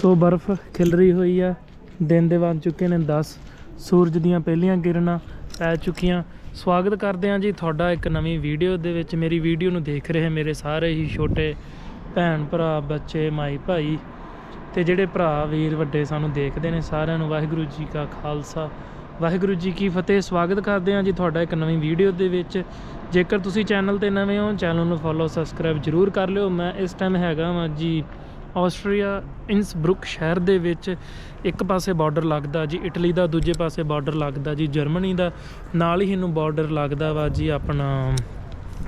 ਸੋ ਬਰਫ਼ ਖਿਲਰੀ ਹੋਈ ਆ ਦਿਨ ਦੇ ਬਣ ਚੁੱਕੇ ਨੇ 10 ਸੂਰਜ ਦੀਆਂ ਪਹਿਲੀਆਂ ਕਿਰਨਾਂ ਪੈ ਚੁੱਕੀਆਂ। ਸਵਾਗਤ ਕਰਦੇ ਹਾਂ ਜੀ ਤੁਹਾਡਾ ਇੱਕ ਨਵੀਂ ਵੀਡੀਓ ਦੇ ਵਿੱਚ। ਮੇਰੀ ਵੀਡੀਓ ਨੂੰ ਦੇਖ ਰਹੇ ਮੇਰੇ ਸਾਰੇ ਹੀ ਛੋਟੇ ਭੈਣ ਭਰਾ, ਬੱਚੇ, ਮਾਈ ਭਾਈ ਤੇ ਜਿਹੜੇ ਭਰਾ, ਵੀਰ, ਵੱਡੇ ਸਾਨੂੰ ਦੇਖਦੇ ਨੇ ਸਾਰਿਆਂ ਨੂੰ ਵਾਹਿਗੁਰੂ ਜੀ ਕਾ ਖਾਲਸਾ। ਵਾਹਿਗੁਰੂ ਜੀ ਕੀ ਫਤਿਹ। ਸਵਾਗਤ ਕਰਦੇ ਹਾਂ ਜੀ ਤੁਹਾਡਾ ਇੱਕ ਨਵੀਂ ਵੀਡੀਓ ਦੇ ਵਿੱਚ। ਜੇਕਰ ਤੁਸੀਂ ਚੈਨਲ ਤੇ ਨਵੇਂ ਹੋ, ਚੈਨਲ ਨੂੰ ਫੋਲੋ, ਸਬਸਕ੍ਰਾਈਬ ਜਰੂਰ ਕਰ ਲਿਓ। ਮੈਂ ਇਸ ਟਾਈਮ ਹੈਗਾ ਵਾਂ ਜੀ ਆਸਟਰੀਆ ਇਨਸਬਰੁਕ ਸ਼ਹਿਰ ਦੇ ਵਿੱਚ ਇੱਕ ਪਾਸੇ ਬਾਰਡਰ ਲੱਗਦਾ ਜੀ, ਇਟਲੀ ਦਾ, ਦੂਜੇ ਪਾਸੇ ਬਾਰਡਰ ਲੱਗਦਾ ਜੀ, ਜਰਮਨੀ ਦਾ, ਨਾਲ ਹੀ ਇਹਨੂੰ ਬਾਰਡਰ ਲੱਗਦਾ ਵਾ ਜੀ ਆਪਣਾ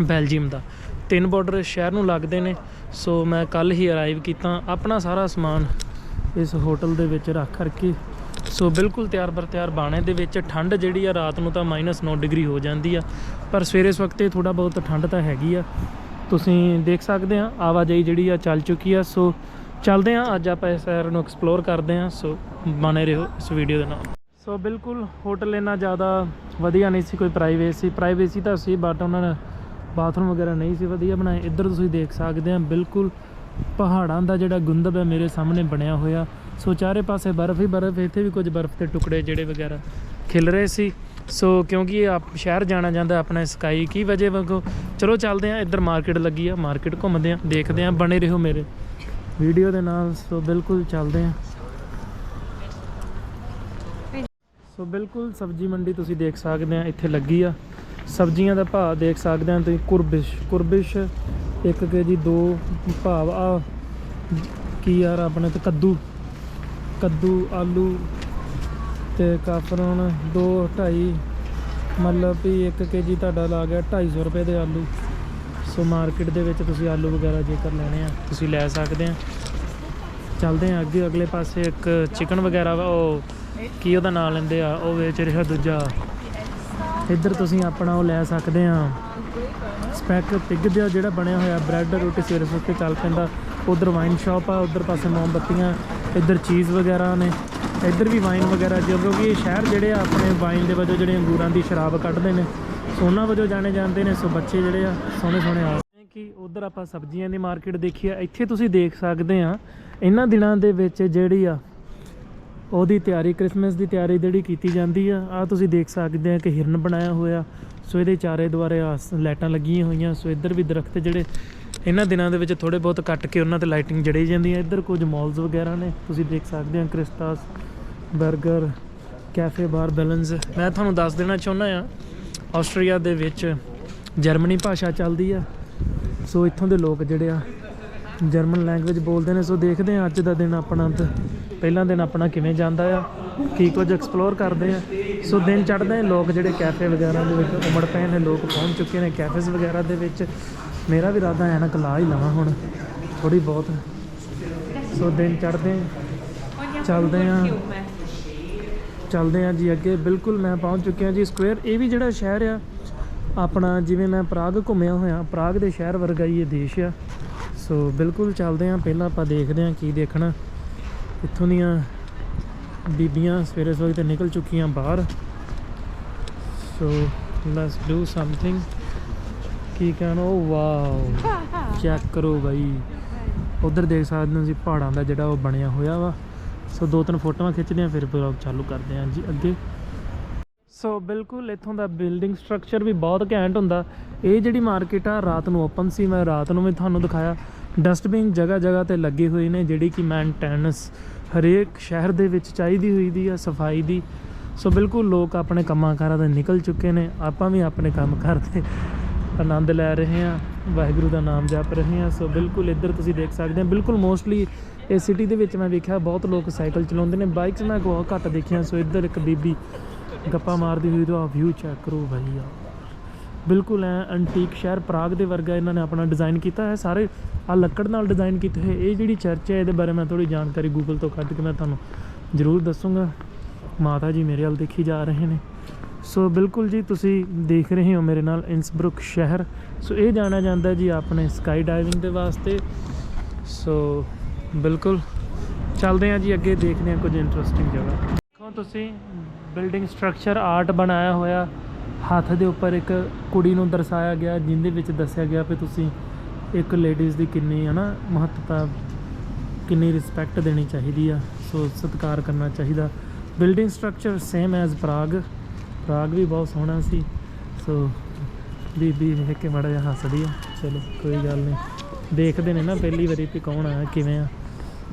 ਬੈਲਜੀਅਮ ਦਾ। ਤਿੰਨ ਬਾਰਡਰ ਸ਼ਹਿਰ ਨੂੰ ਲੱਗਦੇ ਨੇ, ਸੋ ਮੈਂ ਕੱਲ ਹੀ ਅਰਾਈਵ ਕੀਤਾ, ਆਪਣਾ ਸਾਰਾ ਸਮਾਨ ਇਸ ਹੋਟਲ ਦੇ ਵਿੱਚ ਰੱਖ ਕਰਕੇ, ਸੋ ਬਿਲਕੁਲ ਤਿਆਰ ਬਰ ਤਿਆਰ ਬਾਣੇ ਦੇ ਵਿੱਚ, ਠੰਡ ਜਿਹੜੀ ਆ ਰਾਤ ਨੂੰ ਤਾਂ -9 ਡਿਗਰੀ ਹੋ ਜਾਂਦੀ ਆ, ਪਰ ਸਵੇਰੇ ਇਸ ਵਕਤ ਥੋੜਾ ਬਹੁਤ ਠੰਡ ਤਾਂ ਹੈਗੀ ਆ ਤੁਸੀਂ ਦੇਖ ਸਕਦੇ ਆ, ਆਵਾਜਾਈ ਜਿਹੜੀ ਆ ਚੱਲ ਚੁੱਕੀ ਆ। ਸੋ ਚੱਲਦੇ ਆ, ਅੱਜ ਆਪਾਂ ਇਸ ਸ਼ਹਿਰ ਨੂੰ ਐਕਸਪਲੋਰ ਕਰਦੇ ਆ। ਸੋ ਬਣੇ ਰਹੋ ਇਸ ਵੀਡੀਓ ਦੇ ਨਾਲ। ਸੋ ਬਿਲਕੁਲ ਹੋਟਲ ਇੰਨਾ ਜ਼ਿਆਦਾ ਵਧੀਆ ਨਹੀਂ ਸੀ, ਕੋਈ ਪ੍ਰਾਈਵੇਸੀ ਪ੍ਰਾਈਵੇਸੀ ਤਾਂ ਸੀ ਬਟ ਉਹਨਾਂ ਨੇ ਬਾਥਰੂਮ ਵਗੈਰਾ ਨਹੀਂ ਸੀ ਵਧੀਆ ਬਣਾਏ। ਇੱਧਰ ਤੁਸੀਂ ਦੇਖ ਸਕਦੇ ਆ, ਬਿਲਕੁਲ ਪਹਾੜਾਂ ਦਾ ਜਿਹੜਾ ਗੁੰਦਬ ਹੈ ਮੇਰੇ ਸਾਹਮਣੇ ਬਣਿਆ ਹੋਇਆ। ਸੋ ਚਾਰੇ ਪਾਸੇ ਬਰਫ਼ ਹੀ ਬਰਫ਼, ਇੱਥੇ ਵੀ ਕੁਝ ਬਰਫ਼ ਦੇ ਟੁਕੜੇ ਜਿਹੜੇ ਵਗੈਰਾ ਖਿਲ ਰਹੇ ਸੀ। ਸੋ ਕਿਉਂਕਿ ਇਹ ਆਪ ਸ਼ਹਿਰ ਜਾਣਾ ਜਾਂਦਾ ਆਪਣਾ ਸਕਾਈ, ਕੀ ਵਜ੍ਹਾ ਵਗੋ? ਚਲੋ ਚੱਲਦੇ ਆ ਇੱਧਰ ਮਾਰਕੀਟ ਲੱਗੀ ਆ ਮਾਰਕੀਟ ਘੁੰਮਦੇ ਆ ਦੇਖਦੇ ਆ ਬਣੇ ਰਹੋ ਮੇਰੇ। ਵੀਡੀਓ ਦੇ ਨਾਲ, ਸੋ ਬਿਲਕੁਲ ਚੱਲਦੇ ਆ ਸੋ ਬਿਲਕੁਲ ਸਬਜ਼ੀ ਮੰਡੀ ਤੁਸੀਂ ਦੇਖ ਸਕਦੇ ਆ ਇੱਥੇ ਲੱਗੀ ਆ। ਸਬਜ਼ੀਆਂ ਦਾ ਭਾਅ ਦੇਖ ਸਕਦੇ ਆ ਤੁਸੀਂ, ਕੁਰਬਿਸ਼ ਕੁਰਬਿਸ਼ 1 ਕੇਜੀ ਦੋ ਭਾਵ ਆ। ਕੀ ਯਾਰ ਆਪਣੇ ਤੇ ਕੱਦੂ ਕੱਦੂ, ਆਲੂ ਤੇ ਕਾਫਰਨ 2 2.5 ਮਤਲਬ ਵੀ 1 ਕੇਜੀ ਤੁਹਾਡਾ ਲਾ ਗਿਆ 250 ਰੁਪਏ ਦੇ ਆਲੂ। ਸੋ ਮਾਰਕੀਟ ਦੇ ਵਿੱਚ ਤੁਸੀਂ ਆਲੂ ਵਗੈਰਾ ਜੇਕਰ ਲੈਣੇ ਆ, ਤੁਸੀਂ ਲੈ ਸਕਦੇ ਆ। ਚੱਲਦੇ ਆ ਅੱਗੇ, ਅਗਲੇ ਪਾਸੇ ਇੱਕ ਚਿਕਨ ਵਗੈਰਾ ਵਾ, ਉਹ ਕੀ ਉਹਦਾ ਨਾਮ ਲੈਂਦੇ ਆ? ਉਹ ਵੇਚ ਰਿਹਾ ਦੂਜਾ। ਇੱਧਰ ਤੁਸੀਂ ਆਪਣਾ ਉਹ ਲੈ ਸਕਦੇ ਆ। ਸਪੈਕ ਪਿਗ ਦਾ ਜਿਹੜਾ ਬਣਿਆ ਹੋਇਆ ਬ੍ਰੈਡ ਰੋਟੀ, ਸਵੇਰੇ ਸਵੇਰੇ ਚੱਲ ਪੈਂਦਾ। ਉਧਰ ਵਾਈਨ ਸ਼ਾਪ ਆ, ਉਧਰ ਪਾਸੇ ਮੋਮਬੱਤੀਆਂ, ਇੱਧਰ ਚੀਜ਼ ਵਗੈਰਾ ਨੇ। ਇੱਧਰ ਵੀ ਵਾਈਨ ਵਗੈਰਾ ਜੋ ਕਿਉਂਕਿ ਇਹ ਸ਼ਹਿਰ ਜਿਹੜੇ ਆ ਆਪਣੇ ਵਾਈਨ ਦੇ ਵਜੋਂ ਜਿਹੜੇ ਅੰਗੂਰਾਂ ਦੀ ਸ਼ਰਾਬ ਕੱਢਦੇ ਨੇ ਉਹਨਾਂ ਵਜੋਂ ਜਾਣੇ ਜਾਂਦੇ ਨੇ, ਸੋ ਬੱਚੇ ਜਿਹੜੇ ਆ ਸੋਹਣੇ ਸੋਹਣੇ ਆ ਕਿ ਉਧਰ ਆਪਾਂ ਸਬਜ਼ੀਆਂ ਦੀ ਮਾਰਕੀਟ ਦੇਖੀ ਆ, ਇੱਥੇ ਤੁਸੀਂ ਦੇਖ ਸਕਦੇ ਆ, ਇਹਨਾਂ ਦਿਨਾਂ ਦੇ ਵਿੱਚ ਜਿਹੜੀ ਆ, ਉਹਦੀ ਤਿਆਰੀ, ਕ੍ਰਿਸਮਸ ਦੀ ਤਿਆਰੀ ਜਿਹੜੀ ਕੀਤੀ ਜਾਂਦੀ ਆ ਆ ਤੁਸੀਂ ਦੇਖ ਸਕਦੇ ਆ ਕਿ ਹਿਰਨ ਬਣਾਇਆ ਹੋਇਆ, ਸੋ ਇਹਦੇ ਚਾਰੇ ਦੁਆਰੇ ਆਸ ਲਾਈਟਾਂ ਲੱਗੀਆਂ ਹੋਈਆਂ, ਸੋ ਇੱਧਰ ਵੀ ਦਰਖਤ ਜਿਹੜੇ ਇਹਨਾਂ ਦਿਨਾਂ ਦੇ ਵਿੱਚ ਥੋੜੇ ਬਹੁਤ ਕੱਟ ਕੇ ਉਹਨਾਂ ਤੇ ਲਾਈਟਿੰਗ ਜੜੀ ਜਾਂਦੀ ਹੈ। ਇੱਧਰ ਕੁਝ ਮਾਲਸ ਵਗੈਰਾ ਨੇ, ਤੁਸੀਂ ਦੇਖ ਸਕਦੇ ਹੋ ਕ੍ਰਿਸਟਾਸ 버ਗਰ ਕੈਫੇ ਬਾਰ ਬੈਲੈਂਸ ਮੈਂ ਤੁਹਾਨੂੰ ਦੱਸ ਦੇਣਾ ਚਾਹੁੰਦਾ ਆ ਆਸਟਰੀਆ ਦੇ ਵਿੱਚ ਜਰਮਨੀ ਭਾਸ਼ਾ ਚੱਲਦੀ ਆ। ਸੋ ਇੱਥੋਂ ਦੇ ਲੋਕ ਜਿਹੜੇ ਆ, ਜਰਮਨ ਲੈਂਗੁਏਜ ਬੋਲਦੇ ਨੇ। ਸੋ ਦੇਖਦੇ ਆ ਅੱਜ ਦਾ ਦਿਨ ਆਪਣਾ ਤੇ ਪਹਿਲਾ ਦਿਨ ਆਪਣਾ ਕਿਵੇਂ ਜਾਂਦਾ ਆ, ਕੀ ਕੁਝ ਐਕਸਪਲੋਰ ਕਰਦੇ ਆ। ਸੋ ਦਿਨ ਚੜ੍ਹਦੇ ਲੋਕ ਜਿਹੜੇ ਕੈਫੇ ਵਗੈਰਾ ਦੇ ਵਿੱਚ ਉਮੜ ਪਏ ਨੇ, ਲੋਕ ਪਹੁੰਚ ਚੁੱਕੇ ਨੇ ਕੈਫੇਜ਼ ਵਗੈਰਾ ਦੇ ਵਿੱਚ। ਮੇਰਾ ਵੀ ਇਰਾਦਾ ਹੈ ਨਾ ਲਾ ਹੀ ਲਵਾਂ ਹੁਣ ਥੋੜੀ ਬਹੁਤ। ਸੋ ਦਿਨ ਚੜ੍ਹਦੇ ਚੱਲਦੇ ਆ। ਚੱਲਦੇ ਆ ਜੀ ਅੱਗੇ, ਬਿਲਕੁਲ ਮੈਂ ਪਹੁੰਚ ਚੁੱਕਿਆ ਜੀ ਸਕੁਅਰ। ਇਹ ਵੀ ਜਿਹੜਾ ਸ਼ਹਿਰ ਆ, ਆਪਣਾ ਜਿਵੇਂ ਮੈਂ ਪ੍ਰਾਗ ਘੁੰਮਿਆ ਹੋਇਆ, ਪ੍ਰਾਗ ਦੇ ਸ਼ਹਿਰ ਵਰਗਾ ਹੀ ਇਹ ਦੇਸ਼ ਆ। ਸੋ ਬਿਲਕੁਲ ਚੱਲਦੇ ਆ, ਪਹਿਲਾਂ ਆਪਾਂ ਦੇਖਦੇ ਆ ਕੀ ਦੇਖਣਾ। ਇੱਥੋਂ ਦੀਆਂ ਬੀਬੀਆਂ ਸਵੇਰੇ ਸਵੇਰੇ ਤੇ ਨਿਕਲ ਚੁੱਕੀਆਂ ਬਾਹਰ। ਸੋ ਲੈਟਸ ਡੂ ਸਮਥਿੰਗ ਕੀ ਕਹਿਣਾ, ਉਹ ਵਾਓ। ਚੈੱਕ ਕਰੋ ਬਾਈ। ਉਧਰ ਦੇਖ ਸਕਦੇ ਹੋ ਜੀ ਪਹਾੜਾਂ ਦਾ ਜਿਹੜਾ ਉਹ ਬਣਿਆ ਹੋਇਆ ਵਾ। ਸੋ ਦੋ ਤਿੰਨ ਫੋਟੋਆਂ ਖਿੱਚਦੇ ਆ, ਫਿਰ ਵਲੌਗ ਚਾਲੂ ਕਰਦੇ ਆ ਜੀ ਅੱਗੇ। ਸੋ ਬਿਲਕੁਲ ਇੱਥੋਂ ਦਾ ਬਿਲਡਿੰਗ ਸਟਰਕਚਰ ਵੀ ਬਹੁਤ ਘੈਂਟ ਹੁੰਦਾ। ਇਹ ਜਿਹੜੀ ਮਾਰਕੀਟ ਆ, ਰਾਤ ਨੂੰ ਓਪਨ ਸੀ, ਮੈਂ ਰਾਤ ਨੂੰ ਵੀ ਤੁਹਾਨੂੰ ਦਿਖਾਇਆ। ਡਸਟਬਿਨ ਜਗ੍ਹਾ ਜਗ੍ਹਾ ਤੇ ਲੱਗੇ ਹੋਏ ਨੇ, ਜਿਹੜੀ ਕਿ ਮੇਨਟੇਨੈਂਸ ਹਰੇਕ ਸ਼ਹਿਰ ਦੇ ਵਿੱਚ ਚਾਹੀਦੀ ਹੋਈ ਦੀ ਆ, ਸਫ਼ਾਈ ਦੀ। ਸੋ ਬਿਲਕੁਲ ਲੋਕ ਆਪਣੇ ਕੰਮਾਂ ਕਾਰਾਂ ਦੇ ਨਿਕਲ ਚੁੱਕੇ ਨੇ। ਆਪਾਂ ਵੀ ਆਪਣੇ ਕੰਮ ਕਰਦੇ। ਆਨੰਦ ਲੈ ਰਹੇ ਹਾਂ, ਵਾਹਿਗੁਰੂ ਦਾ ਨਾਮ ਜਪ ਰਹੇ ਹਾਂ। ਸੋ ਬਿਲਕੁਲ ਇੱਧਰ ਤੁਸੀਂ ਦੇਖ ਸਕਦੇ ਹੋ, ਬਿਲਕੁਲ ਮੋਸਟਲੀ ਇਹ ਸਿਟੀ ਦੇ ਵਿੱਚ ਮੈਂ ਵੇਖਿਆ ਬਹੁਤ ਲੋਕ ਸਾਈਕਲ ਚਲਾਉਂਦੇ ਨੇ ਬਾਈਕਸ ਮੈਂ ਬਹੁਤ ਘੱਟ ਦੇਖੀਆਂ। ਸੋ ਇੱਧਰ ਇੱਕ ਬੀਬੀ ਗੱਪਾਂ ਮਾਰਦੀ ਹੋਈ ਤਾਂ ਵਿਊ ਚੈੱਕ ਕਰੋ ਭਾਈ ਆ ਬਿਲਕੁਲ ਐ ਐਂਟੀਕ ਸ਼ਹਿਰ ਪ੍ਰਾਗ ਦੇ ਵਰਗਾ ਇਹਨਾਂ ਨੇ ਆਪਣਾ ਡਿਜ਼ਾਈਨ ਕੀਤਾ ਹੈ। ਸਾਰੇ ਆ ਲੱਕੜ ਨਾਲ ਡਿਜ਼ਾਈਨ ਕੀਤੇ ਹੋਏ, ਇਹ ਜਿਹੜੀ ਚਰਚ ਹੈ, ਇਹਦੇ ਬਾਰੇ ਮੈਂ ਥੋੜੀ ਜਾਣਕਾਰੀ ਗੂਗਲ ਤੋਂ ਕੱਢ ਕੇ ਮੈਂ ਤੁਹਾਨੂੰ ਜ਼ਰੂਰ ਦੱਸੂੰਗਾ। ਮਾਤਾ ਜੀ ਮੇਰੇ ਵੱਲ ਦੇਖੀ ਜਾ ਰਹੇ ਨੇ। ਸੋ ਬਿਲਕੁਲ ਜੀ, ਤੁਸੀਂ ਦੇਖ ਰਹੇ ਹੋ ਮੇਰੇ ਨਾਲ ਇਨਸਬਰੁਕ ਸ਼ਹਿਰ। ਸੋ ਇਹ ਜਾਣਿਆ ਜਾਂਦਾ ਜੀ ਆਪਣੇ ਸਕਾਈ ਡਾਈਵਿੰਗ ਦੇ ਵਾਸਤੇ। ਸੋ ਬਿਲਕੁਲ, ਚੱਲਦੇ ਹਾਂ ਜੀ, ਅੱਗੇ ਦੇਖਦੇ ਹਾਂ ਕੁਝ ਇੰਟਰਸਟਿੰਗ ਜਗ੍ਹਾ। ਦੇਖੋ ਤੁਸੀਂ ਬਿਲਡਿੰਗ ਸਟਰਕਚਰ ਆਰਟ ਬਣਾਇਆ ਹੋਇਆ। ਹੱਥ ਦੇ ਉੱਪਰ ਇੱਕ ਕੁੜੀ ਨੂੰ ਦਰਸਾਇਆ ਗਿਆ, ਜਿੰਦੇ ਵਿੱਚ ਦੱਸਿਆ ਗਿਆ ਵੀ ਤੁਸੀਂ ਇੱਕ ਲੇਡੀਜ਼ ਦੀ ਕਿੰਨੀ ਹੈ ਨਾ ਮਹੱਤਤਾ, ਕਿੰਨੀ ਰਿਸਪੈਕਟ ਦੇਣੀ ਚਾਹੀਦੀ ਆ। ਸੋ ਸਤਿਕਾਰ ਕਰਨਾ ਚਾਹੀਦਾ। Building structure same as Prague Prague ਵੀ ਬਹੁਤ ਸੋਹਣਾ ਸੀ। ਸੋ ਬੀਬੀ ਵੇਖ ਕੇ ਮਾੜਾ ਜਿਹਾ ਹੱਸਦੀ ਆ। ਚਲੋ, ਕੋਈ ਗੱਲ ਨਹੀਂ। ਦੇਖਦੇ ਨੇ ਨਾ ਪਹਿਲੀ ਵਾਰੀ ਵੀ ਕੌਣ ਆ ਕਿਵੇਂ ਆ,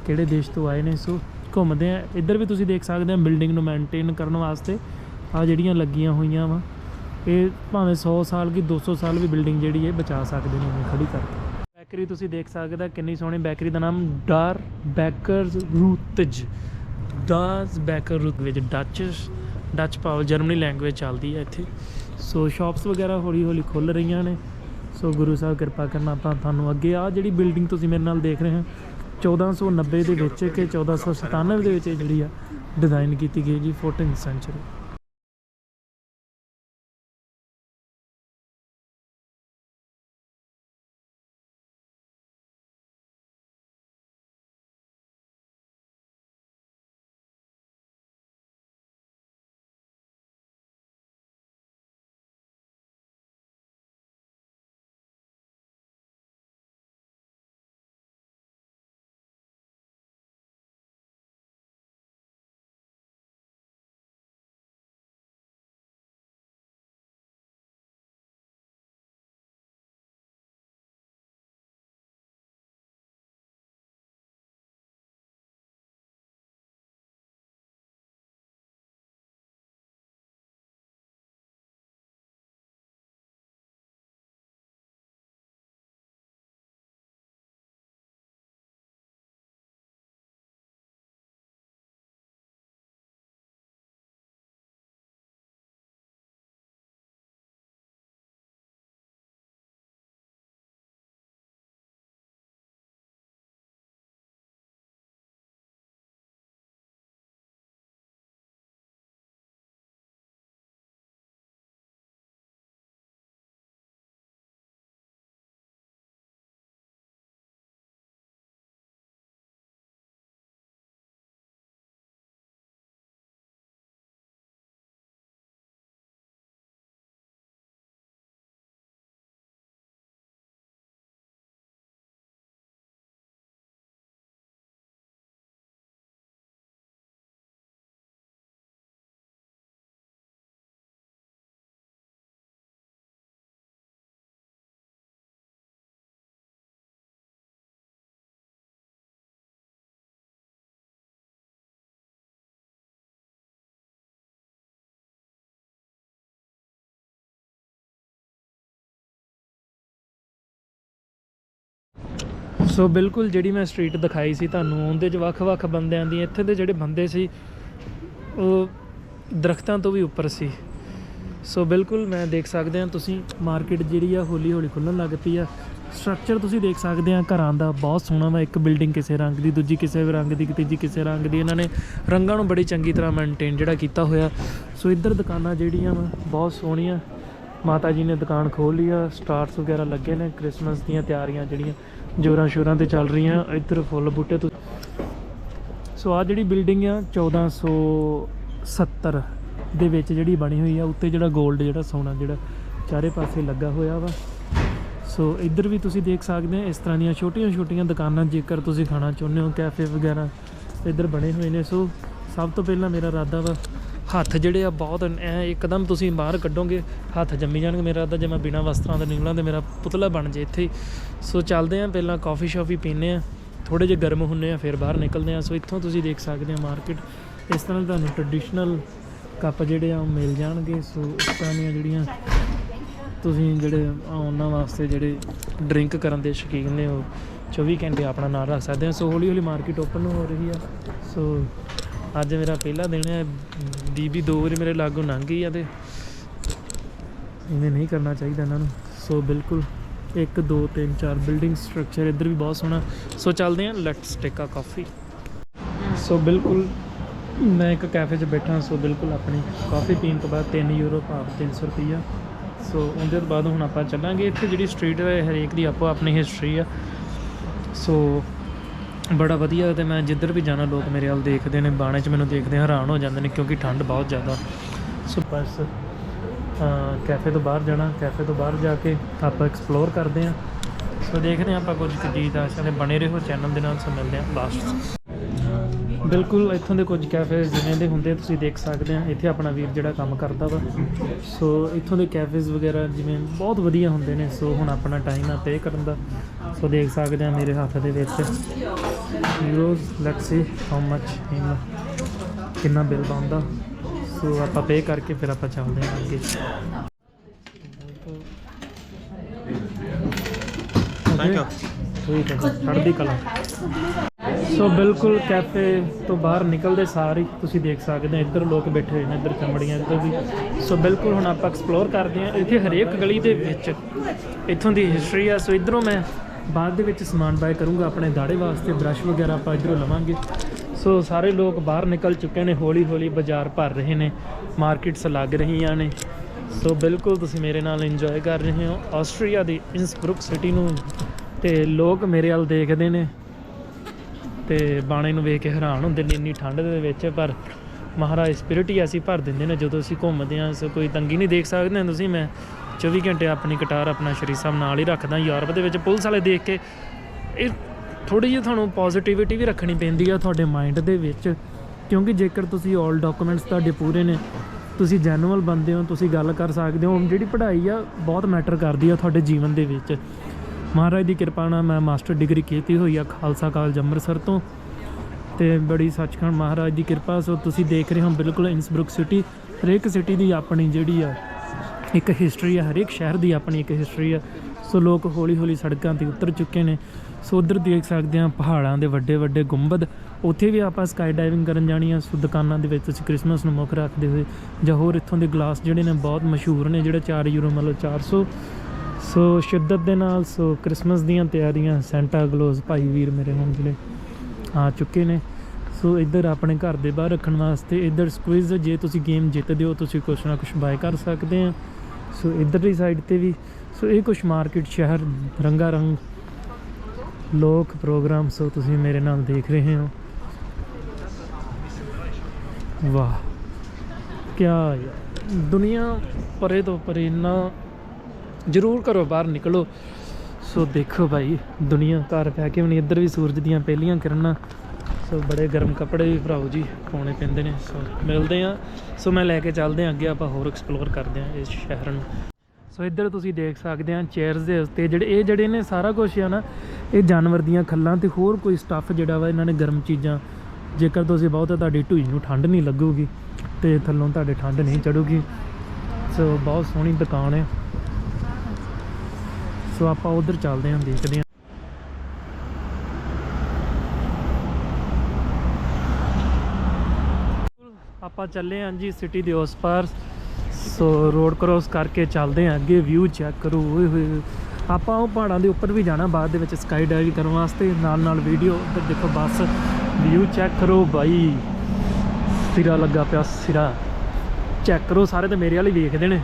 ਕਿਹੜੇ ਦੇਸ਼ ਤੋਂ ਆਏ ਨੇ। ਸੋ ਘੁੰਮਦੇ ਆ। ਇੱਧਰ ਵੀ ਤੁਸੀਂ ਦੇਖ ਸਕਦੇ ਆ ਬਿਲਡਿੰਗ ਨੂੰ ਮੇਨਟੇਨ ਕਰਨ ਵਾਸਤੇ। ਆ ਜਿਹੜੀਆਂ ਲੱਗੀਆਂ ਹੋਈਆਂ ਵਾ, ਇਹ ਭਾਵੇਂ 100 ਸਾਲ ਕੀ 200 ਸਾਲ ਵੀ ਬਿਲਡਿੰਗ ਜਿਹੜੀ ਹੈ, ਬਚਾ ਸਕਦੇ ਨੇ ਐਵੇਂ ਖੜੀ ਕਰਕੇ। ਬੈਕਰੀ ਤੁਸੀਂ ਦੇਖ ਸਕਦੇ ਆ, ਕਿੰਨੀ ਸੋਹਣੀ ਬੈਕਰੀ ਦਾ ਨਾਮ ਡਾਰ ਬੈਕਰਸ ਰੂਤਜ। ਡਾਸ ਬੈਕਰ ਰੂਤ ਵਿੱਚ Dutch Dutch power Germany language ਚੱਲਦੀ ਹੈ ਇੱਥੇ। ਸੋ ਸ਼ਾਪਸ ਵਗੈਰਾ ਹੌਲੀ ਹੌਲੀ ਖੁੱਲ ਰਹੀਆਂ ਨੇ। ਸੋ ਗੁਰੂ ਸਾਹਿਬ ਕਿਰਪਾ ਕਰਨਾ, ਆਪਾਂ ਤੁਹਾਨੂੰ ਅੱਗੇ ਆ ਜਿਹੜੀ ਬਿਲਡਿੰਗ ਤੁਸੀਂ ਮੇਰੇ ਨਾਲ ਦੇਖ ਰਹੇ ਹੋ 1490 ਦੇ ਵਿੱਚ ਕਿ 1497 ਦੇ ਵਿੱਚ ਇਹ ਜਿਹੜੀ ਆ ਡਿਜ਼ਾਈਨ ਕੀਤੀ ਗਈ ਜੀ 14th ਸੈਂਚਰੀ ਸੋ ਬਿਲਕੁਲ ਜਿਹੜੀ ਮੈਂ ਸਟਰੀਟ ਦਿਖਾਈ ਸੀ ਤੁਹਾਨੂੰ, ਉਹਦੇ 'ਚ ਵੱਖ-ਵੱਖ ਬੰਦਿਆਂ ਦੀ, ਇੱਥੇ ਦੇ ਜਿਹੜੇ ਬੰਦੇ ਸੀ, ਉਹ ਦਰਖਤਾਂ ਤੋਂ ਵੀ ਉੱਪਰ ਸੀ। ਸੋ ਬਿਲਕੁਲ ਮੈਂ ਦੇਖ ਸਕਦੇ ਹਾਂ, ਤੁਸੀਂ ਮਾਰਕੀਟ ਜਿਹੜੀ ਆ ਹੌਲੀ ਹੌਲੀ ਖੁੱਲਣ ਲੱਗ ਪਈ ਆ। ਸਟਰਕਚਰ ਤੁਸੀਂ ਦੇਖ ਸਕਦੇ ਆ ਘਰਾਂ ਦਾ ਬਹੁਤ ਸੋਹਣਾ ਵਾ, ਇੱਕ ਬਿਲਡਿੰਗ ਕਿਸੇ ਰੰਗ ਦੀ, ਦੂਜੀ ਕਿਸੇ ਰੰਗ ਦੀ ਤੀਜੀ ਕਿਸੇ ਰੰਗ ਦੀ। ਇਹਨਾਂ ਨੇ ਰੰਗਾਂ ਨੂੰ ਬੜੀ ਚੰਗੀ ਤਰ੍ਹਾਂ ਮੇਨਟੇਨ ਜਿਹੜਾ ਕੀਤਾ ਹੋਇਆ। ਸੋ ਇੱਧਰ ਦੁਕਾਨਾਂ ਜਿਹੜੀਆਂ ਵਾ, ਬਹੁਤ ਸੋਹਣੀਆਂ। ਮਾਤਾ ਜੀ ਨੇ ਦੁਕਾਨ ਖੋਲ ਲਈ ਆ ਸਟਾਰਸ ਵਗੈਰਾ ਲੱਗੇ ਨੇ ਕ੍ਰਿਸਮਸ ਦੀਆਂ ਤਿਆਰੀਆਂ ਜਿਹੜੀਆਂ। ਜੋਰਾਂ ਸ਼ੋਰਾਂ ਤੇ ਚੱਲ ਰਹੀਆਂ, ਇੱਧਰ ਫੁੱਲ ਬੂਟੇ ਤੋਂ ਸੋ ਆ ਜਿਹੜੀ ਬਿਲਡਿੰਗ ਆ 1470 ਦੇ ਵਿੱਚ ਜਿਹੜੀ ਬਣੀ ਹੋਈ ਆ, ਉੱਤੇ ਜਿਹੜਾ 골ਡ ਜਿਹੜਾ ਸੋਨਾ ਜਿਹੜਾ ਚਾਰੇ ਪਾਸੇ ਲੱਗਾ ਹੋਇਆ ਵਾ। ਸੋ ਇੱਧਰ ਵੀ ਤੁਸੀਂ ਦੇਖ ਸਕਦੇ ਆ, ਇਸ ਤਰ੍ਹਾਂ ਦੀਆਂ ਛੋਟੀਆਂ-ਛੋਟੀਆਂ ਦੁਕਾਨਾਂ, ਜੇਕਰ ਤੁਸੀਂ ਖਾਣਾ ਚਾਹੁੰਦੇ ਹੋ, ਕੈਫੇ ਵਗੈਰਾ ਇੱਧਰ ਬਣੇ ਹੋਏ ਨੇ। ਸੋ ਸਭ ਤੋਂ ਪਹਿਲਾਂ ਮੇਰਾ ਇਰਾਦਾ ਵਾ ਹੱਥ ਜਿਹੜੇ ਆ ਬਹੁਤ ਐ ਇੱਕਦਮ ਤੁਸੀਂ ਬਾਹਰ ਕੱਢੋਗੇ, ਹੱਥ ਜੰਮੀ ਜਾਣਗੇ ਮੇਰਾ ਤਾਂ ਜੇ ਮੈਂ ਬਿਨਾਂ ਵਸਤਰਾਂ ਦੇ ਨਿਕਲਾਂ ਤੇ ਮੇਰਾ ਪੁਤਲਾ ਬਣ ਜੇ ਇੱਥੇ ਸੋ ਚੱਲਦੇ ਆ, ਪਹਿਲਾਂ ਕਾਫੀ ਸ਼ਾਫੀ ਪੀਨੇ ਆ ਥੋੜੇ ਜਿਹੇ ਗਰਮ ਹੁੰਨੇ ਆ, ਫਿਰ ਬਾਹਰ ਨਿਕਲਦੇ ਆ। ਸੋ ਇੱਥੋਂ ਤੁਸੀਂ ਦੇਖ ਸਕਦੇ ਆ ਮਾਰਕੀਟ ਇਸ ਤਰ੍ਹਾਂ ਤੁਹਾਨੂੰ ਟ੍ਰੈਡੀਸ਼ਨਲ ਕੱਪ ਜਿਹੜੇ ਆ ਉਹ ਮਿਲ ਜਾਣਗੇ। ਸੋ ਇਸ ਤਰ੍ਹਾਂ ਦੀਆਂ ਜਿਹੜੀਆਂ ਤੁਸੀਂ ਜਿਹੜੇ ਉਹਨਾਂ ਵਾਸਤੇ ਜਿਹੜੇ ਡਰਿੰਕ ਕਰਨ ਦੇ ਸ਼ੌਕੀਨ ਨੇ ਉਹ 24 ਘੰਟੇ ਆਪਣਾ ਨਾਲ ਰੱਖ ਸਕਦੇ ਆ। ਸੋ ਹੌਲੀ ਹੌਲੀ ਮਾਰਕੀਟ ਓਪਨ ਹੋ ਰਹੀ ਆ। ਸੋ ਅੱਜ ਮੇਰਾ ਪਹਿਲਾ ਦਿਨ ਹੈ। ਬੀਬੀ ਦੋ ਵਾਰੀ ਮੇਰੇ ਲਾਗੋਂ ਲੰਘ ਗਈ ਆ ਤੇ ਇਵੇਂ ਨਹੀਂ ਕਰਨਾ ਚਾਹੀਦਾ ਇਹਨਾਂ ਨੂੰ। ਸੋ ਬਿਲਕੁਲ 1 2 3 4 ਬਿਲਡਿੰਗ ਸਟਰਕਚਰ ਇੱਧਰ ਵੀ ਬਹੁਤ ਸੋਹਣਾ। ਸੋ ਚੱਲਦੇ ਹਾਂ ਲੈਟਸ ਟੇਕ ਅ ਕਾਫੀ ਸੋ ਬਿਲਕੁਲ ਮੈਂ ਇੱਕ ਕੈਫੇ 'ਚ ਬੈਠਾ, ਸੋ ਬਿਲਕੁਲ ਆਪਣੀ ਕਾਫੀ ਪੀਣ ਤੋਂ ਬਾਅਦ 3 ਯੂਰੋ ਭਾਵ 300 ਰੁਪਈਆ। ਸੋ ਉਹਦੇ ਤੋਂ ਬਾਅਦ ਹੁਣ ਆਪਾਂ ਚੱਲਾਂਗੇ। ਇੱਥੇ ਜਿਹੜੀ ਸਟਰੀਟ ਹੈ, ਹਰੇਕ ਦੀ ਆਪੋ ਆਪਣੀ ਹਿਸਟਰੀ ਆ। ਸੋ ਬੜਾ ਵਧੀਆ ਅਤੇ ਮੈਂ ਜਿੱਧਰ ਵੀ ਜਾਣਾ, ਲੋਕ ਮੇਰੇ ਵੱਲ ਦੇਖਦੇ ਨੇ, ਬਾਣੇ 'ਚ ਮੈਨੂੰ ਦੇਖਦੇ ਹੈਰਾਨ ਹੋ ਜਾਂਦੇ ਨੇ ਕਿਉਂਕਿ ਠੰਡ ਬਹੁਤ ਜ਼ਿਆਦਾ। ਸੋ ਬਸ ਕੈਫੇ ਤੋਂ ਬਾਹਰ ਜਾਣਾ ਕੈਫੇ ਤੋਂ ਬਾਹਰ ਜਾ ਕੇ ਆਪਾਂ ਐਕਸਪਲੋਰ ਕਰਦੇ ਹਾਂ ਸੋ ਦੇਖਦੇ ਹਾਂ ਆਪਾਂ ਕੁਝ ਕੁ ਚੀਜ਼ ਦਾ ਸਾਰੇ ਬਣੇ ਰਹੋ ਚੈਨਲ ਦੇ ਨਾਲ ਸੋ ਮਿਲਦੇ ਹਾਂ ਲਾਸਟ ਬਿਲਕੁਲ ਇੱਥੋਂ ਦੇ ਕੁਝ ਕੈਫੇਜ਼ ਜਿਵੇਂ ਦੇ ਹੁੰਦੇ ਤੁਸੀਂ ਦੇਖ ਸਕਦੇ ਆ। ਇੱਥੇ ਆਪਣਾ ਵੀਰ ਜਿਹੜਾ ਕੰਮ ਕਰਦਾ ਵਾ। ਸੋ ਇੱਥੋਂ ਦੇ ਕੈਫੇਜ਼ ਵਗੈਰਾ ਜਿਵੇਂ ਬਹੁਤ ਵਧੀਆ ਹੁੰਦੇ ਨੇ। ਸੋ ਹੁਣ ਆਪਣਾ ਟਾਈਮ ਆ ਪੇ ਕਰਨ ਦਾ। ਸੋ ਦੇਖ ਸਕਦੇ ਆ ਮੇਰੇ ਹੱਥ ਦੇ ਵਿੱਚ। ਯੂਰੋਜ਼ ਲੈਟਸ ਸੀ ਹਾਊ ਮੱਚ ਇਨ ਕਿੰਨਾ ਬਿੱਲ ਬਣਦਾ। ਸੋ ਆਪਾਂ ਪੇ ਕਰਕੇ ਫਿਰ ਆਪਾਂ ਚੱਲਦੇ ਹਾਂ ਅੱਗੇ। Thank you. ਠੀਕ ਹੈ ਜੀ, ਚੜ੍ਹਦੀ ਕਲਾ ਸੋ ਬਿਲਕੁਲ ਕੈਫੇ ਤੋਂ ਬਾਹਰ ਨਿਕਲਦੇ ਸਾਰ ਹੀ ਤੁਸੀਂ ਦੇਖ ਸਕਦੇ ਹੋ, ਇੱਧਰ ਲੋਕ ਬੈਠੇ ਹੋਏ ਨੇ, ਇੱਧਰ ਚਮੜੀਆਂ, ਇੱਧਰ ਵੀ। ਸੋ ਬਿਲਕੁਲ ਹੁਣ ਆਪਾਂ ਐਕਸਪਲੋਰ ਕਰਦੇ ਹਾਂ, ਇੱਥੇ ਹਰੇਕ ਗਲੀ ਦੇ ਵਿੱਚ ਇੱਥੋਂ ਦੀ ਹਿਸਟਰੀ ਆ। ਸੋ ਇੱਧਰੋਂ ਮੈਂ ਬਾਅਦ ਦੇ ਵਿੱਚ ਸਮਾਨ ਬਾਏ ਕਰੂੰਗਾ, ਆਪਣੇ ਦਾੜੇ ਵਾਸਤੇ ਬ੍ਰਸ਼ ਵਗੈਰਾ ਆਪਾਂ ਇੱਧਰੋਂ ਲਵਾਂਗੇ। ਸੋ ਸਾਰੇ ਲੋਕ ਬਾਹਰ ਨਿਕਲ ਚੁੱਕੇ ਨੇ ਹੌਲੀ ਹੌਲੀ ਬਾਜ਼ਾਰ ਭਰ ਰਹੇ ਨੇ ਮਾਰਕੀਟਸ ਲੱਗ ਰਹੀਆਂ ਨੇ। ਸੋ ਬਿਲਕੁਲ ਤੁਸੀਂ ਮੇਰੇ ਨਾਲ ਇੰਜੋਏ ਕਰ ਰਹੇ ਹੋ। ਆਸਟਰੀਆ ਦੀ ਇਨਸਬਰੁਕ ਸਿਟੀ ਨੂੰ ਤੇ ਲੋਕ ਮੇਰੇ ਵੱਲ ਦੇਖਦੇ ਨੇ। ਤੇ ਬਾਣੇ ਨੂੰ ਵੇਖ ਕੇ ਹੈਰਾਨ ਹੁੰਦੇ ਨੇ, ਇੰਨੀ ਠੰਡ ਦੇ ਵਿੱਚ, ਪਰ ਮਹਾਰਾਜ ਸਪਿਰਿਟ ਹੀ ਐਸੀ ਭਰ ਦਿੰਦੇ ਨੇ, ਜਦੋਂ ਅਸੀਂ ਘੁੰਮਦੇ ਹਾਂ, ਸੋ, ਕੋਈ ਤੰਗੀ ਨਹੀਂ ਦੇਖ ਸਕਦੇ ਤੁਸੀਂ? ਮੈਂ 24 ਘੰਟੇ ਆਪਣੀ ਕਟਾਰ ਆਪਣਾ ਸ਼ਰੀਰ ਸਾਹਿਬ ਨਾਲ ਹੀ ਰੱਖਦਾ, ਯੂਰਪ ਦੇ ਵਿੱਚ ਪੁਲਿਸ ਵਾਲੇ ਦੇਖ ਕੇ ਇਹ ਥੋੜੀ ਜਿਹੀ ਤੁਹਾਨੂੰ ਪੋਜ਼ਿਟਿਵਿਟੀ ਵੀ ਰੱਖਣੀ ਪੈਂਦੀ ਆ ਤੁਹਾਡੇ ਮਾਈਂਡ ਦੇ ਵਿੱਚ, ਕਿਉਂਕਿ ਜੇਕਰ ਤੁਸੀਂ 올 ਡਾਕੂਮੈਂਟਸ ਤੁਹਾਡੇ ਪੂਰੇ ਨੇ, ਤੁਸੀਂ ਜੈਨੂਅਲ ਬੰਦੇ ਹੋ, ਤੁਸੀਂ ਗੱਲ ਕਰ ਸਕਦੇ ਹੋ, ਜਿਹੜੀ ਪੜ੍ਹਾਈ ਆ ਬਹੁਤ ਮੈਟਰ ਕਰਦੀ ਆ ਤੁਹਾਡੇ ਜੀਵਨ ਦੇ ਵਿੱਚ। ਮਹਾਰਾਜ ਦੀ ਕਿਰਪਾ ਨਾਲ ਮੈਂ ਮਾਸਟਰ ਡਿਗਰੀ ਕੀਤੀ ਹੋਈ ਆ ਖਾਲਸਾ ਕਾਲਜ ਅੰਮ੍ਰਿਤਸਰ ਤੋਂ। ਤੇ ਬੜੀ ਸੱਚਖੰਡ ਮਹਾਰਾਜ ਦੀ ਕਿਰਪਾ, ਸੋ ਤੁਸੀਂ ਦੇਖ ਰਹੇ ਹੋ ਬਿਲਕੁਲ ਇਨਸਬਰੁਕ ਸਿਟੀ, ਹਰੇਕ ਸਿਟੀ ਦੀ ਆਪਣੀ ਜਿਹੜੀ ਆ, ਇੱਕ ਹਿਸਟਰੀ ਆ, ਹਰੇਕ ਸ਼ਹਿਰ ਦੀ ਆਪਣੀ ਇੱਕ ਹਿਸਟਰੀ ਆ। ਸੋ ਲੋਕ ਹੌਲੀ ਹੌਲੀ ਸੜਕਾਂ ਤੇ ਉਤਰ ਚੁੱਕੇ ਨੇ। ਸੋ ਉਧਰ ਦੇਖ ਸਕਦੇ ਆ ਪਹਾੜਾਂ ਦੇ ਵੱਡੇ ਵੱਡੇ ਗੁੰਬਦ, ਉੱਥੇ ਵੀ ਆਪਾਂ ਸਕਾਈ ਡਾਈਵਿੰਗ ਕਰਨ ਜਾਣੀ ਆ। ਸੋ ਦੁਕਾਨਾਂ ਦੇ ਵਿੱਚ ਤੁਸੀਂ ਕ੍ਰਿਸਮਸ ਨੂੰ ਮੁੱਖ ਰੱਖਦੇ ਹੋਏ ਜਾਂ ਹੋਰ ਇੱਥੋਂ ਦੇ ਗਲਾਸ ਜਿਹੜੇ ਨੇ ਬਹੁਤ ਮਸ਼ਹੂਰ ਨੇ, ਜਿਹੜੇ 4 ਯੂਰੋ ਮਤਲਬ 400 ਸੋ ਸ਼ਿੱਦਤ ਦੇ ਨਾਲ, ਸੋ ਕ੍ਰਿਸਮਸ ਦੀਆਂ ਤਿਆਰੀਆਂ ਸੈਂਟਾ ਗਲੋਸ ਭਾਈ ਵੀਰ ਮੇਰੇ ਹੁਣ ਜਿਹੜੇ ਆ ਚੁੱਕੇ ਨੇ। ਸੋ ਇੱਧਰ ਆਪਣੇ ਘਰ ਦੇ ਬਾਹਰ ਰੱਖਣ ਵਾਸਤੇ ਇੱਧਰ ਸਕੁਇਜ਼ ਜੇ ਤੁਸੀਂ ਗੇਮ ਜਿੱਤਦੇ ਹੋ, ਤੁਸੀਂ ਕੁਛ ਨਾ ਕੁਛ ਬਾਏ ਕਰ ਸਕਦੇ ਆ। ਸੋ ਇੱਧਰਲੀ ਸਾਈਡ ਤੇ ਵੀ, ਸੋ ਇਹ ਕੁਛ ਮਾਰਕੀਟ ਸ਼ਹਿਰ ਰੰਗਾ ਰੰਗ ਲੋਕ ਪ੍ਰੋਗਰਾਮ ਸੋ ਤੁਸੀਂ ਮੇਰੇ ਨਾਲ ਦੇਖ ਰਹੇ ਹੋ। ਵਾਹ, ਕਿਆ ਦੁਨੀਆ ਪਰੇ ਤੋਂ ਪਰੇ ਇੰਨਾ ਜ਼ਰੂਰ ਘਰੋਂ ਬਾਹਰ ਨਿਕਲੋ। ਸੋ ਦੇਖੋ ਭਾਈ, ਦੁਨੀਆ ਘਰ ਪੈ ਕੇ ਵੀ ਨਹੀਂ ਇੱਧਰ ਵੀ ਸੂਰਜ ਦੀਆਂ ਪਹਿਲੀਆਂ ਕਿਰਨਾਂ। ਸੋ ਬੜੇ ਗਰਮ ਕੱਪੜੇ ਵੀ ਭਰਾਓ ਜੀ ਪਾਉਣੇ ਪੈਂਦੇ ਨੇ। ਸੋ ਮਿਲਦੇ ਆ ਸੋ ਮੈਂ ਲੈ ਕੇ ਚੱਲਦੇ ਆ ਅੱਗੇ ਆਪਾਂ ਹੋਰ ਐਕਸਪਲੋਰ ਕਰਦੇ ਆ ਇਸ ਸ਼ਹਿਰ ਨੂੰ। ਸੋ ਇੱਧਰ ਤੁਸੀਂ ਦੇਖ ਸਕਦੇ ਆ ਚੇਅਰਸ ਦੇ ਉੱਤੇ ਜਿਹੜੇ, ਇਹ ਜਿਹੜੇ ਨੇ ਸਾਰਾ ਕੁਝ ਆ ਨਾ, ਇਹ ਜਾਨਵਰ ਦੀਆਂ ਖੱਲਾਂ ਤੇ ਹੋਰ ਕੋਈ ਸਟੱਫ ਜਿਹੜਾ ਵਾ ਇਹਨਾਂ ਨੇ ਗਰਮ ਚੀਜ਼ਾਂ, ਜੇਕਰ ਤੁਸੀਂ ਬਹੁਤ ਤੁਹਾਡੀ ਢੂਈ ਨੂੰ ਠੰਡ ਨਹੀਂ ਲੱਗੂਗੀ ਤੇ ਥੱਲੋਂ ਤੁਹਾਡੇ ਠੰਡ ਨਹੀਂ ਚੜੂਗੀ। ਸੋ ਬਹੁਤ ਸੋਹਣੀ ਦੁਕਾਨ ਹੈ। ਸੋ ਆਪਾਂ ਉਧਰ ਚੱਲਦੇ ਹਾਂ, ਦੇਖਦੇ ਹਾਂ। ਆਪਾਂ ਚੱਲੇ ਹਾਂ ਜੀ ਸਿਟੀ ਦੇ ਉਸ ਪਾਰ। ਸੋ ਰੋਡ ਕ੍ਰੋਸ ਕਰਕੇ ਚੱਲਦੇ ਹਾਂ, ਅੱਗੇ ਵਿਊ ਚੈੱਕ ਕਰੋ। ਓਏ ਹੋਏ ਆਪਾਂ ਉਹ ਪਹਾੜਾਂ ਦੇ ਉੱਪਰ ਵੀ ਜਾਣਾ, ਬਾਅਦ ਦੇ ਵਿੱਚ ਸਕਾਈ ਡਾਈਵਿੰਗ ਕਰਨ ਵਾਸਤੇ। ਨਾਲ ਨਾਲ ਵੀਡੀਓ ਉੱਧਰ ਦੇਖੋ, ਬਸ ਵਿਊ ਚੈੱਕ ਕਰੋ ਬਾਈ। ਸਿਰਾ ਲੱਗਾ ਪਿਆ ਸਿਰਾ। ਚੈੱਕ ਕਰੋ, ਸਾਰੇ ਤਾਂ ਮੇਰੇ ਵਾਲ ਹੀ ਵੇਖਦੇ ਨੇ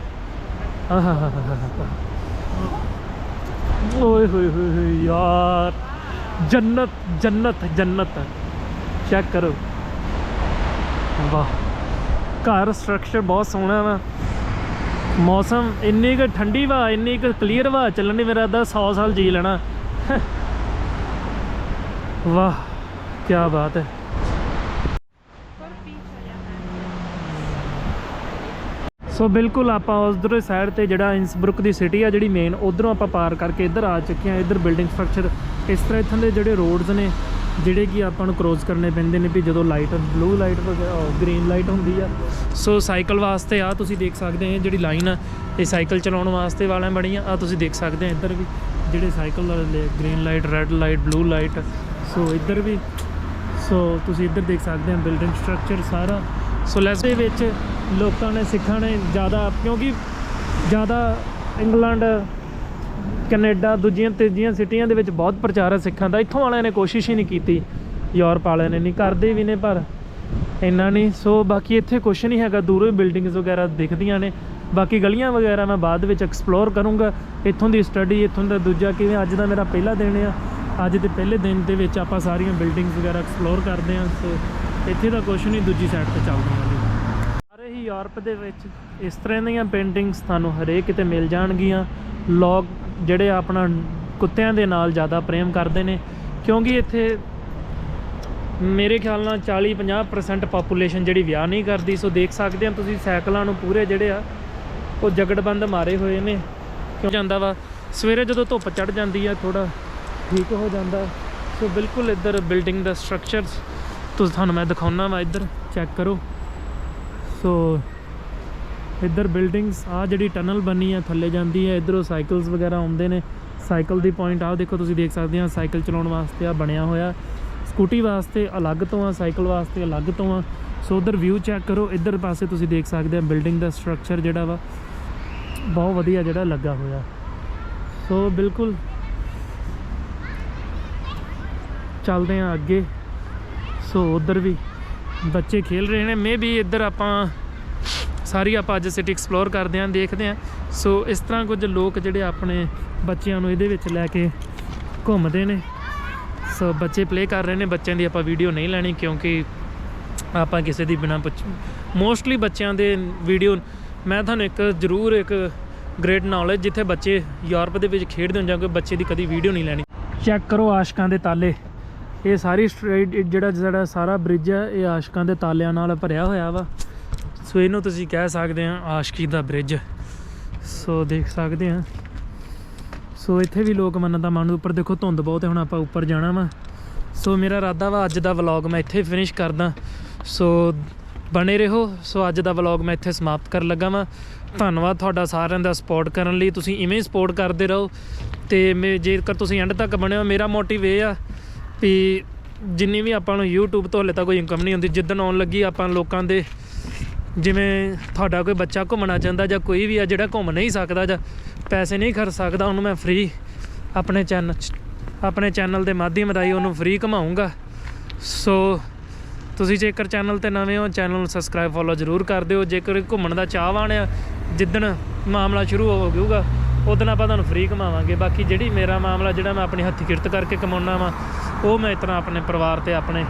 ਆਹਾਹਾਹਾ ਓਏ ਹੋਏ ਹੋਏ ਹੋਏ ਯਾਰ ਜੰਨਤ ਜੰਨਤ ਜੰਨਤ ਚੈੱਕ ਕਰੋ ਵਾਹ ਘਰ ਸਟਰਕਚਰ ਬਹੁਤ ਸੋਹਣਾ ਵਾ ਮੌਸਮ ਇੰਨੀ ਕੁ ਠੰਡੀ ਵਾ ਇੰਨੀ ਕੁ ਕਲੀਅਰ ਵਾ ਚੱਲਣ ਦੀ ਮੇਰਾ ਦਾ 100 ਸਾਲ ਜੀ ਲੈਣਾ ਵਾਹ ਕੀ ਬਾਤ ਹੈ ਸੋ ਬਿਲਕੁਲ ਆਪਾਂ ਉਧਰ ਸਾਈਡ ਤੇ ਜਿਹੜਾ ਇਨਸਬਰੁਕ ਦੀ ਸਿਟੀ ਆ ਜਿਹੜੀ ਮੇਨ ਉਧਰੋਂ ਆਪਾਂ ਪਾਰ ਕਰਕੇ ਇੱਧਰ ਆ ਚੁੱਕੇ ਆ ਇੱਧਰ ਬਿਲਡਿੰਗ ਸਟਰਕਚਰ ਇਸ ਤਰ੍ਹਾਂ ਇੱਥੋਂ ਦੇ ਜਿਹੜੇ ਰੋਡਸ ਨੇ, ਜਿਹੜੇ ਕਿ ਆਪਾਂ ਨੂੰ ਕ੍ਰੋਸ ਕਰਨੇ ਪੈਂਦੇ ਨੇ ਵੀ ਜਦੋਂ light blue light green light ਹੁੰਦੀ ਆ। ਸੋ ਸਾਈਕਲ ਵਾਸਤੇ ਆ, ਤੁਸੀਂ ਦੇਖ ਸਕਦੇ ਆ ਜਿਹੜੀ ਲਾਈਨ ਆ, ਇਹ ਸਾਈਕਲ ਚਲਾਉਣ ਵਾਸਤੇ ਵਾਲਿਆਂ ਬਣੀਆਂ। ਆ ਤੁਸੀਂ ਦੇਖ ਸਕਦੇ ਆ ਇੱਧਰ ਵੀ, ਜਿਹੜੇ ਸਾਈਕਲ ਵਾਲੇ green light red light blue light so ਇੱਧਰ ਵੀ, ਸੋ ਤੁਸੀਂ ਇੱਧਰ ਦੇਖ ਸਕਦੇ ਆ ਬਿਲਡਿੰਗ ਸਟਰਕਚਰ ਸਾਰਾ। ਸੋ ਲੈਸ ਦੇ ਵਿੱਚ ਲੋਕਾਂ ਨੇ, ਸਿੱਖਾਂ ਨੇ ਜ਼ਿਆਦਾ, ਕਿਉਂਕਿ ਜ਼ਿਆਦਾ ਇੰਗਲੈਂਡ, ਕੈਨੇਡਾ, ਦੂਜੀਆਂ, ਤੀਜੀਆਂ ਸਿਟੀਆਂ ਦੇ ਵਿੱਚ ਬਹੁਤ ਪ੍ਰਚਾਰ ਹੈ ਸਿੱਖਾਂ ਦਾ। ਇੱਥੋਂ ਵਾਲਿਆਂ ਨੇ ਕੋਸ਼ਿਸ਼ ਹੀ ਨਹੀਂ ਕੀਤੀ। ਯੂਰਪ ਵਾਲਿਆਂ ਨੇ ਨਹੀਂ, ਕਰਦੇ ਵੀ ਨੇ, ਪਰ ਇੰਨਾ ਨਹੀਂ। ਸੋ ਬਾਕੀ ਇੱਥੇ ਕੁਛ ਨਹੀਂ ਹੈਗਾ। ਦੂਰੋਂ ਹੀ ਬਿਲਡਿੰਗਸ ਵਗੈਰਾ ਦਿਖਦੀਆਂ ਨੇ। ਬਾਕੀ ਗਲੀਆਂ ਵਗੈਰਾ ਮੈਂ ਬਾਅਦ ਵਿੱਚ ਐਕਸਪਲੋਰ ਕਰੂੰਗਾ। ਇੱਥੋਂ ਦੀ ਸਟੱਡੀ ਇੱਥੋਂ ਦਾ ਦੂਜਾ ਕਿਵੇਂ, ਅੱਜ ਦਾ ਮੇਰਾ ਪਹਿਲਾ ਦਿਨ ਆ। ਅੱਜ ਦੇ ਪਹਿਲੇ ਦਿਨ ਦੇ ਵਿੱਚ ਆਪਾਂ ਸਾਰੀਆਂ ਬਿਲਡਿੰਗਸ ਵਗੈਰਾ ਐਕਸਪਲੋਰ ਕਰਦੇ ਹਾਂ। ਸੋ ਇੱਥੇ ਤਾਂ ਕੁਛ ਨਹੀਂ, ਦੂਜੀ ਸਾਈਡ ਤੇ ਚੱਲਦੇ ਹਾਂ ਜੀ। ਸਾਰੇ ਹੀ ਯੂਰਪ ਦੇ ਵਿੱਚ ਇਸ ਤਰ੍ਹਾਂ ਦੀਆਂ ਪੇਂਟਿੰਗਸ ਤੁਹਾਨੂੰ ਹਰੇਕ ਕਿਤੇ ਮਿਲ ਜਾਣਗੀਆਂ। ਲੋਕ ਜਿਹੜੇ ਆਪਣਾ ਕੁੱਤਿਆਂ ਦੇ ਨਾਲ ਜ਼ਿਆਦਾ ਪ੍ਰੇਮ ਕਰਦੇ ਨੇ, ਕਿਉਂਕਿ ਇੱਥੇ ਮੇਰੇ ਖਿਆਲ ਨਾਲ 40-50% ਪਾਪੂਲੇਸ਼ਨ ਜਿਹੜੀ ਵਿਆਹ ਨਹੀਂ ਕਰਦੀ। ਸੋ ਦੇਖ ਸਕਦੇ ਆ ਤੁਸੀਂ ਸਾਈਕਲਾਂ ਨੂੰ ਪੂਰੇ ਜਿਹੜੇ ਆ, ਉਹ ਜਗੜਬੰਦ ਮਾਰੇ ਹੋਏ ਨੇ। ਕਿਉਂ ਜਾਂਦਾ ਵਾ? ਸਵੇਰੇ ਜਦੋਂ ਧੁੱਪ ਚੜ ਜਾਂਦੀ ਆ ਥੋੜਾ ਠੀਕ ਹੋ ਜਾਂਦਾ। ਸੋ ਬਿਲਕੁਲ ਇੱਧਰ ਬਿਲਡਿੰਗ ਦਾ ਸਟਰਕਚਰਸ ਤੁਸੀਂ ਤੁਹਾਨੂੰ ਮੈਂ ਦਿਖਾਉਣਾ ਵਾ, ਇੱਧਰ ਚੈੱਕ ਕਰੋ। ਸੋ ਇੱਧਰ ਬਿਲਡਿੰਗਸ ਆ ਜਿਹੜੀ ਟਨਲ ਬਣੀ ਆ, ਥੱਲੇ ਜਾਂਦੀ ਹੈ ਇੱਧਰੋਂ ਸਾਈਕਲਸ ਵਗੈਰਾ ਆਉਂਦੇ ਨੇ। ਸਾਈਕਲ ਦੀ ਪੁਆਇੰਟ ਆ ਦੇਖੋ ਤੁਸੀਂ ਦੇਖ ਸਕਦੇ ਆ ਸਾਈਕਲ ਚਲਾਉਣ ਵਾਸਤੇ ਆ, ਬਣਿਆ ਹੋਇਆ। ਸਕੂਟੀ ਵਾਸਤੇ ਅਲੱਗ ਤੋਂ ਆ ਸਾਈਕਲ ਵਾਸਤੇ ਅਲੱਗ ਤੋਂ ਆ। ਸੋ ਉਧਰ ਵਿਊ ਚੈੱਕ ਕਰੋ, ਇੱਧਰ ਪਾਸੇ ਤੁਸੀਂ ਦੇਖ ਸਕਦੇ ਆ ਬਿਲਡਿੰਗ ਦਾ ਸਟਰਕਚਰ ਜਿਹੜਾ ਵਾ, ਬਹੁਤ ਵਧੀਆ ਜਿਹੜਾ ਲੱਗਾ ਹੋਇਆ। ਸੋ ਬਿਲਕੁਲ। ਚੱਲਦੇ ਆ ਅੱਗੇ। ਸੋ ਉਧਰ ਵੀ ਬੱਚੇ ਖੇਲ ਰਹੇ ਨੇ। ਮੇ ਵੀ ਇੱਧਰ ਆਪਾਂ ਸਾਰੀ ਆਪਾਂ ਅੱਜ ਸਿਟੀ ਐਕਸਪਲੋਰ ਕਰਦੇ ਆਂ ਦੇਖਦੇ ਆਂ ਸੋ ਇਸ ਤਰ੍ਹਾਂ ਕੁਝ ਲੋਕ ਜਿਹੜੇ ਆਪਣੇ ਬੱਚਿਆਂ ਨੂੰ ਇਹਦੇ ਵਿੱਚ ਲੈ ਕੇ ਘੁੰਮਦੇ ਨੇ। ਸੋ ਬੱਚੇ ਪਲੇ ਕਰ ਰਹੇ ਨੇ। ਬੱਚਿਆਂ ਦੀ ਆਪਾਂ ਵੀਡੀਓ ਨਹੀਂ ਲੈਣੀ ਕਿਉਂਕਿ ਆਪਾਂ ਕਿਸੇ ਦੀ ਬਿਨਾ ਪੁੱਛ ਮੋਸਟਲੀ ਬੱਚਿਆਂ ਦੇ ਵੀਡੀਓ ਮੈਂ ਤੁਹਾਨੂੰ ਇੱਕ ਜ਼ਰੂਰ ਇੱਕ ਗ੍ਰੇਟ ਨੌਲੇਜ ਜਿੱਥੇ ਬੱਚੇ ਯੂਰਪ ਦੇ ਵਿੱਚ ਖੇਡਦੇ ਹੁੰਦੇ ਜਾਂ ਕੋਈ ਬੱਚੇ ਦੀ ਕਦੀ ਵੀਡੀਓ ਨਹੀਂ ਲੈਣੀ। ਚੈੱਕ ਕਰੋ ਆਸ਼ਕਾਂ ਦੇ ਤਾਲੇ। ਇਹ ਸਾਰੀ ਸਟ੍ਰੀਟ ਜਿਹੜਾ ਜਿਹੜਾ ਸਾਰਾ ਬ੍ਰਿਜ ਹੈ, ਇਹ ਆਸ਼ਕਾਂ ਦੇ ਤਾਲਿਆਂ ਨਾਲ ਭਰਿਆ ਹੋਇਆ ਵਾ। ਸੋ ਇਹਨੂੰ ਤੁਸੀਂ ਕਹਿ ਸਕਦੇ ਆ ਆਸ਼ਕੀ ਦਾ ਬ੍ਰਿਜ ਸੋ ਦੇਖ ਸਕਦੇ ਆ। ਸੋ ਇੱਥੇ ਵੀ ਲੋਕ ਮੰਨਦਾ ਮੰਨ ਉੱਪਰ ਦੇਖੋ, ਧੁੰਦ ਬਹੁਤ ਹੈ, ਹੁਣ ਆਪਾਂ ਉੱਪਰ ਜਾਣਾ ਵਾ। ਸੋ ਮੇਰਾ ਇਰਾਦਾ ਵਾ, ਅੱਜ ਦਾ ਵਲੌਗ ਮੈਂ ਇੱਥੇ ਫਿਨਿਸ਼ ਕਰਦਾ। ਸੋ ਬਣੇ ਰਹੋ। ਸੋ ਅੱਜ ਦਾ ਵਲੌਗ ਮੈਂ ਇੱਥੇ ਸਮਾਪਤ ਕਰਨ ਲੱਗਾ ਵਾਂ। ਧੰਨਵਾਦ ਤੁਹਾਡਾ ਸਾਰਿਆਂ ਦਾ ਸਪੋਰਟ ਕਰਨ ਲਈ। ਤੁਸੀਂ ਇਵੇਂ ਸਪੋਰਟ ਕਰਦੇ ਰਹੋ। ਤੇ ਮੇ, ਜੇਕਰ ਤੁਸੀਂ ਐਂਡ ਤੱਕ ਬਣੇ ਹੋ, ਮੇਰਾ ਮੋਟਿਵ ਇਹ ਆ ਵੀ ਜਿੰਨੀ ਵੀ ਆਪਾਂ ਨੂੰ YouTube ਤੋਂ ਹਲੇ ਤੱਕ ਕੋਈ ਇਨਕਮ ਨਹੀਂ ਹੁੰਦੀ, ਜਿੱਦਣ ਆਉਣ ਲੱਗੀ ਆਪਾਂ ਲੋਕਾਂ ਦੇ ਜਿਵੇਂ ਤੁਹਾਡਾ ਕੋਈ ਬੱਚਾ ਘੁੰਮਣਾ ਚਾਹੁੰਦਾ ਜਾਂ ਕੋਈ ਵੀ ਆ ਜਿਹੜਾ ਘੁੰਮ ਨਹੀਂ ਸਕਦਾ ਜਾਂ ਪੈਸੇ ਨਹੀਂ ਖਰਚ ਸਕਦਾ, ਉਹਨੂੰ ਮੈਂ ਫ੍ਰੀ ਆਪਣੇ ਚੈਨਲ ਆਪਣੇ ਚੈਨਲ ਦੇ ਮਾਧਿਅਮ ਰਾਹੀਂ ਉਹਨੂੰ ਫ੍ਰੀ ਘੁਮਾਊਂਗਾ। ਸੋ ਤੁਸੀਂ ਜੇਕਰ ਚੈਨਲ ਤੇ ਨਵੇਂ ਹੋ ਚੈਨਲ ਨੂੰ ਸਬਸਕ੍ਰਾਈਬ ਫੋਲੋ ਜ਼ਰੂਰ ਕਰ ਦਿਓ। ਜੇਕਰ ਘੁੰਮਣ ਦਾ ਚਾਹਵਾਨ ਆ, ਜਿੱਦਣ ਮਾਮਲਾ ਸ਼ੁਰੂ ਹੋ ਜਾਊਗਾ ਉਦੋਂ ਆਪਾਂ ਤੁਹਾਨੂੰ ਫ੍ਰੀ ਕਮਾਵਾਂਗੇ ਬਾਕੀ ਜਿਹੜੀ ਮੇਰਾ ਮਾਮਲਾ, ਜਿਹੜਾ ਮੈਂ ਆਪਣੀ ਹੱਥੀ ਕਿਰਤ ਕਰਕੇ ਕਮਾਉਣਾ ਵਾ, ਉਹ ਮੈਂ ਇਤਨਾ ਆਪਣੇ ਪਰਿਵਾਰ ਤੇ ਆਪਣੇ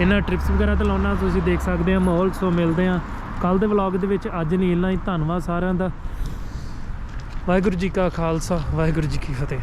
ਇਹਨਾਂ ਟ੍ਰਿਪਸ ਵਗੈਰਾ ਤੇ ਲਾਉਣਾ ਤੁਸੀਂ ਦੇਖ ਸਕਦੇ ਆ ਮਾਹੌਲ, ਸੋ ਮਿਲਦੇ ਆ ਕੱਲ ਦੇ ਵਲੌਗ ਦੇ ਵਿੱਚ। ਅੱਜ ਨਹੀਂ ਇੰਨਾ ਹੀ। ਧੰਨਵਾਦ ਸਾਰਿਆਂ ਦਾ। ਵਾਹਿਗੁਰੂ ਜੀ ਕਾ ਖਾਲਸਾ, ਵਾਹਿਗੁਰੂ ਜੀ ਕੀ ਫਤਿਹ।